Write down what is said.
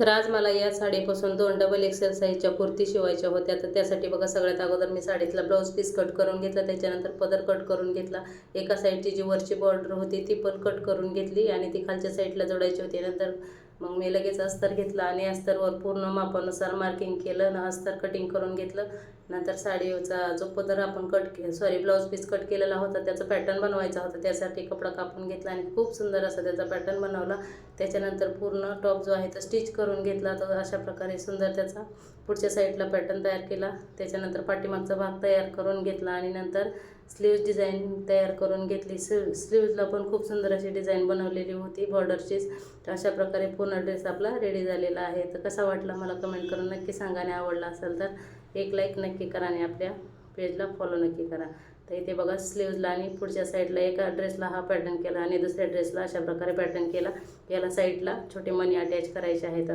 तर आज मला या साडीपासून दोन डबल एक्सेल साईजच्या कुर्ती शिवायच्या होत्या. तर त्यासाठी बघा सगळ्यात अगोदर मी साडीतला ब्लाऊज पीस कट करून घेतला. त्याच्यानंतर पदर कट करून घेतला. एका साईडची जी वरची बॉर्डर होती ती पण कट करून घेतली आणि ती खालच्या साईडला जोडायची होती. नंतर मग मी लगेच अस्तर घेतला आणि अस्तरवर पूर्ण मापानुसार मार्किंग केलं आणि अस्तर कटिंग करून घेतलं. नंतर साडीचा जो पदर आपण कट के सॉरी ब्लाऊज पीस कट केलेला होता त्याचा पॅटर्न बनवायचा होता. त्यासाठी कपडा कापून घेतला आणि खूप सुंदर असा त्याचा पॅटर्न बनवला. त्याच्यानंतर पूर्ण टॉप जो आहे तो स्टिच करून घेतला. तर अशा प्रकारे सुंदर त्याचा पुढच्या साईडला पॅटर्न तयार केला. त्याच्यानंतर पाठीमागचा भाग तयार करून घेतला आणि नंतर स्लीव्ज डिझाईन तयार करून घेतली. स्ली स्लीव्जला पण खूप सुंदर अशी डिझाईन बनवलेली होती. बॉर्डरचीच तर अशा प्रकारे पूर्ण ड्रेस आपला रेडी झालेला आहे. तर कसा वाटला मला कमेंट करून नक्की सांगा आणि आवडला असेल तर एक लाईक नक्की करा आणि आपल्या पेजला फॉलो नक्की करा. तर इथे बघा स्लीव्जला आणि पुढच्या साईडला एका ड्रेसला हा पॅटर्न केला आणि दुसऱ्या ड्रेसला अशा प्रकारे पॅटर्न केला. याला साईडला छोटे मनी अटॅच करायचे आहेत